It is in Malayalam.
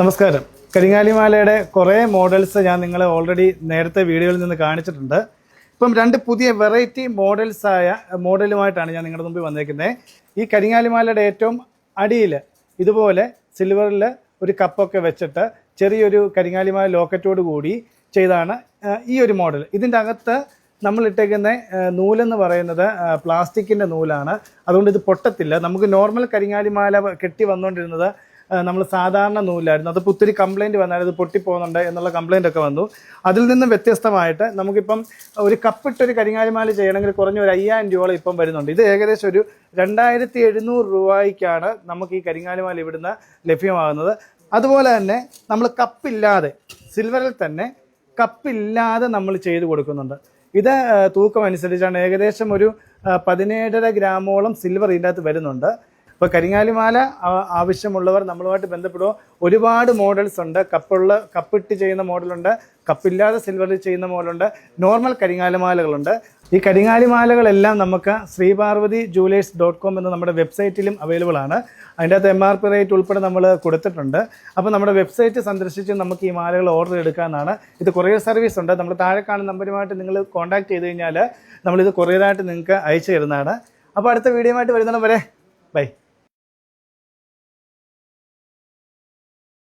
നമസ്കാരം. കരിങ്ങാലിമാലയുടെ കുറേ മോഡൽസ് ഞാൻ നിങ്ങളെ ഓൾറെഡി നേരത്തെ വീഡിയോയിൽ നിന്ന് കാണിച്ചിട്ടുണ്ട്. ഇപ്പം രണ്ട് പുതിയ വെറൈറ്റി മോഡൽസായ മോഡലുമായിട്ടാണ് ഞാൻ നിങ്ങളുടെ മുമ്പിൽ വന്നേക്കുന്നത് ഈ കരിങ്ങാലിമാലയുടെ ഏറ്റവും അടിയിൽ ഇതുപോലെ സിൽവറിൽ ഒരു കപ്പൊക്കെ വെച്ചിട്ട് ചെറിയൊരു കരിങ്ങാലിമാല ലോക്കറ്റോട് കൂടി ചെയ്താണ് ഈ ഒരു മോഡൽ. ഇതിന്റെ അകത്ത് നമ്മൾ ഇട്ടേക്കുന്ന നൂലെന്ന് പറയുന്നത് പ്ലാസ്റ്റിക്കിന്റെ നൂലാണ്. അതുകൊണ്ട് ഇത് പൊട്ടത്തില്ല. നമുക്ക് നോർമൽ കരിങ്ങാലിമാല കെട്ടി വന്നുകൊണ്ടിരുന്നത് നമ്മൾ സാധാരണ നൂലായിരുന്നു. അത് ഒത്തിരി കംപ്ലൈന്റ് ഇത് പൊട്ടിപ്പോകുന്നുണ്ട് എന്നുള്ള കംപ്ലൈന്റ് ഒക്കെ വന്നു. അതിൽ നിന്നും വ്യത്യസ്തമായിട്ട് നമുക്കിപ്പം ഒരു കപ്പിട്ടൊരു കരിങ്ങാലിമാല ചെയ്യണമെങ്കിൽ കുറഞ്ഞ ഒരു അയ്യായിരം രൂപ ഇപ്പം വരുന്നുണ്ട്. ഇത് ഏകദേശം ഒരു രണ്ടായിരത്തി എഴുന്നൂറ് രൂപയ്ക്കാണ് നമുക്ക് ഈ കരിങ്ങാലിമാല ഇവിടുന്ന് ലഭ്യമാകുന്നത്. അതുപോലെ തന്നെ നമ്മൾ കപ്പില്ലാതെ സിൽവറിൽ തന്നെ കപ്പില്ലാതെ നമ്മൾ ചെയ്തു കൊടുക്കുന്നുണ്ട്. ഇത് തൂക്കം അനുസരിച്ചാണ് ഏകദേശം ഒരു പതിനേഴര ഗ്രാമോളം സിൽവർ ഇതിന്റെ അകത്ത് വരുന്നുണ്ട്. ഇപ്പോൾ കരിങ്ങാലിമാല ആവശ്യമുള്ളവർ നമ്മളുമായിട്ട് ബന്ധപ്പെടുക ഒരുപാട് മോഡൽസ് ഉണ്ട്. കപ്പുള്ള കപ്പിട്ട് ചെയ്യുന്ന മോഡലുണ്ട് കപ്പില്ലാതെ സിൽവറിൽ ചെയ്യുന്ന മോഡലുണ്ട് നോർമൽ കരിങ്ങാലിമാലകളുണ്ട്. ഈ കരിങ്ങാലിമാലകളെല്ലാം നമുക്ക് ശ്രീപാർവതി ജൂലേഴ്സ് ഡോട്ട് കോം എന്ന നമ്മുടെ വെബ്സൈറ്റിലും അവൈലബിൾ ആണ്. അതിന്റെ അകത്ത് എം ആർ പി റേറ്റ് ഉൾപ്പെടെ നമ്മൾ കൊടുത്തിട്ടുണ്ട്. അപ്പോൾ നമ്മുടെ വെബ്സൈറ്റ് സന്ദർശിച്ച് നമുക്ക് ഈ മാലകൾ ഓർഡർ എടുക്കാമെന്നാണ്. ഇത് കൊറിയർ സർവീസ് ഉണ്ട്. നമ്മൾ താഴെ കാണുന്ന നമ്പരുമായിട്ട് നിങ്ങൾ കോൺടാക്ട് ചെയ്ത് കഴിഞ്ഞാൽ നമ്മളിത് കൊറിയറായിട്ട് നിങ്ങൾക്ക് അയച്ചു തരുന്നതാണ്. അപ്പോൾ അടുത്ത വീഡിയോ ആയിട്ട് വരുന്നതാണ് വരെ. ബൈ